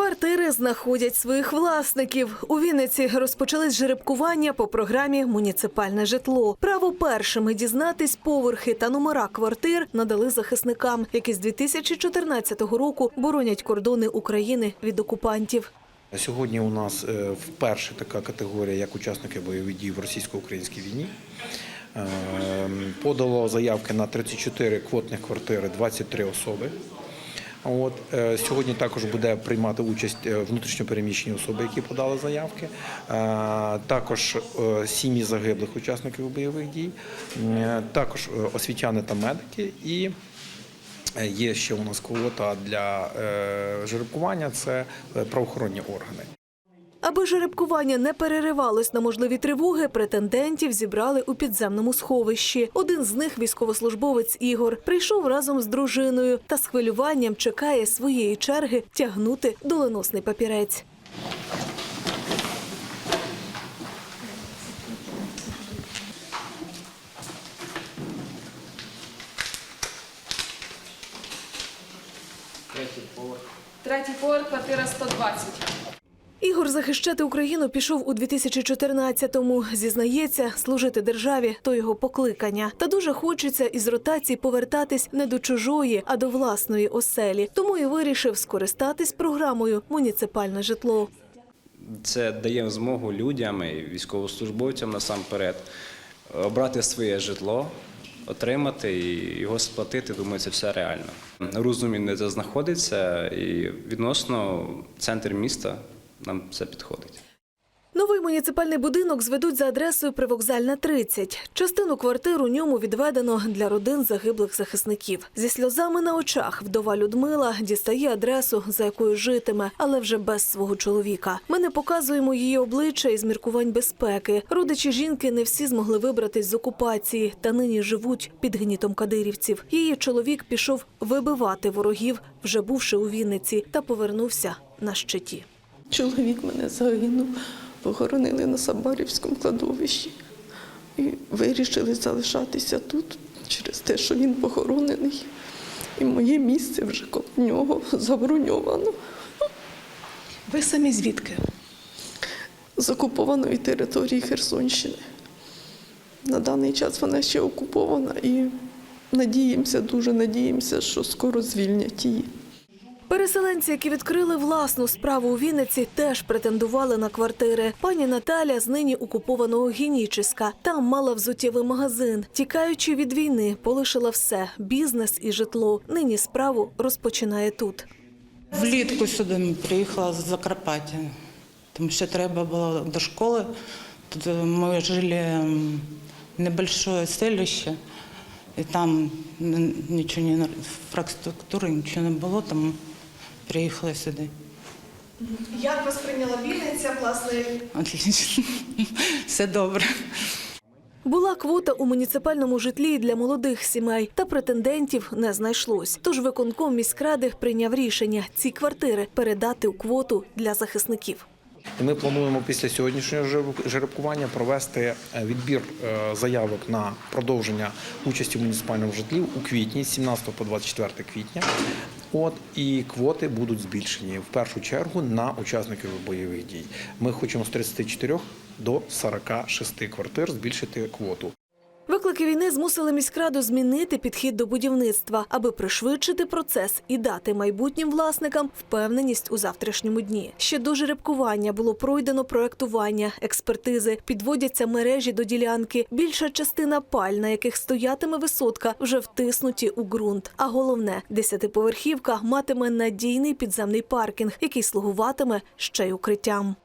Квартири знаходять своїх власників. У Вінниці розпочались жеребкування по програмі Муніципальне житло. Право першими дізнатись поверхи та номера квартир надали захисникам, які з 2014 року боронять кордони України від окупантів. Сьогодні у нас е, вперше така категорія, як учасники бойових дій в російсько-українській війні. Е, Подало заявки на 34 квотних квартири 23 особи. От е, сьогодні також буде приймати участь е, внутрішньопереміщені особи, які подали заявки. Е, Також сім'ї загиблих учасників бойових дій, також освітяни та медики і. Є ще у нас квота для жеребкування це правоохоронні органи. Аби жеребкування не переривалось на можливі тривоги, претендентів зібрали у підземному сховищі. Один з них, військовослужбовець Ігор, прийшов разом з дружиною та з хвилюванням чекає своєї черги тягнути доленосний папірець. Третій поверх, квартира 120. Ігор захищати Україну пішов у 2014-му. Зізнається, служити державі то його покликання. Та дуже хочеться із ротації повертатись не до чужої, а до власної оселі. Тому і вирішив скористатись програмою Муніципальне житло. Це дає змогу людям і військовослужбовцям насамперед обрати своє житло, отримати і його сплатити. Думаю, це все реально. Розумі це знаходиться, і відносно центр міста нам все підходить. Новий муніципальний будинок зведуть за адресою Привокзальна 30. Частину квартир у ньому відведено для родин загиблих захисників. Зі сльозами на очах вдова Людмила дістає адресу, за якою житиме, але вже без свого чоловіка. Ми не показуємо її обличчя із міркувань безпеки. Родичі жінки не всі змогли вибратись з окупації та нині живуть під гнітом кадирівців. Її чоловік пішов вибивати ворогів, вже бувши у Вінниці, та повернувся на щиті. Чоловік мене загинув, похоронили на Сабарівському кладовищі і вирішили залишатися тут через те, що він похоронений. І моє місце вже коло нього заброньовано Ви самі звідки? з окупованої території Херсонщини. На даний час вона ще окупована і надіємося, дуже надіємося, що скоро звільнять її. Переселенці, які відкрили власну справу у Вінниці, теж претендували на квартири. Пані Наталя з нині окупованого Геніческа. Там мала взуттєвий магазин. Тікаючи від війни, полишила все бізнес і житло. Нині справу розпочинає тут. Влітку сюди приїхала з Закарпаття, тому що треба було до школи. Тут ми жили в небольшое селище, і там нічого не інфраструктури, нічого не було, тому приїхала сюди. Як вас прийняла Вінниця? Власне, Отлично. Все добре. була квота у муніципальному житлі для молодих сімей, та претендентів не знайшлось. Тож виконком міськради прийняв рішення ці квартири передати у квоту для захисників. Ми плануємо після сьогоднішнього жереб- жеребкування провести е, відбір е, заявок на продовження участі в муніципальному житлі у квітні, з 17 по 24 квітня. От і квоти будуть збільшені в першу чергу на учасників бойових дій. Ми хочемо з 34 до 46 квартир збільшити квоту. Виклики війни змусили міськраду змінити підхід до будівництва, аби пришвидшити процес і дати майбутнім власникам впевненість у завтрашньому дні. Ще до жеребкування було пройдено проектування, експертизи, підводяться мережі до ділянки. Більша частина паль, на яких стоятиме висотка, вже втиснуті у ґрунт. А головне, десятиповерхівка матиме надійний підземний паркінг, який слугуватиме ще й укриттям.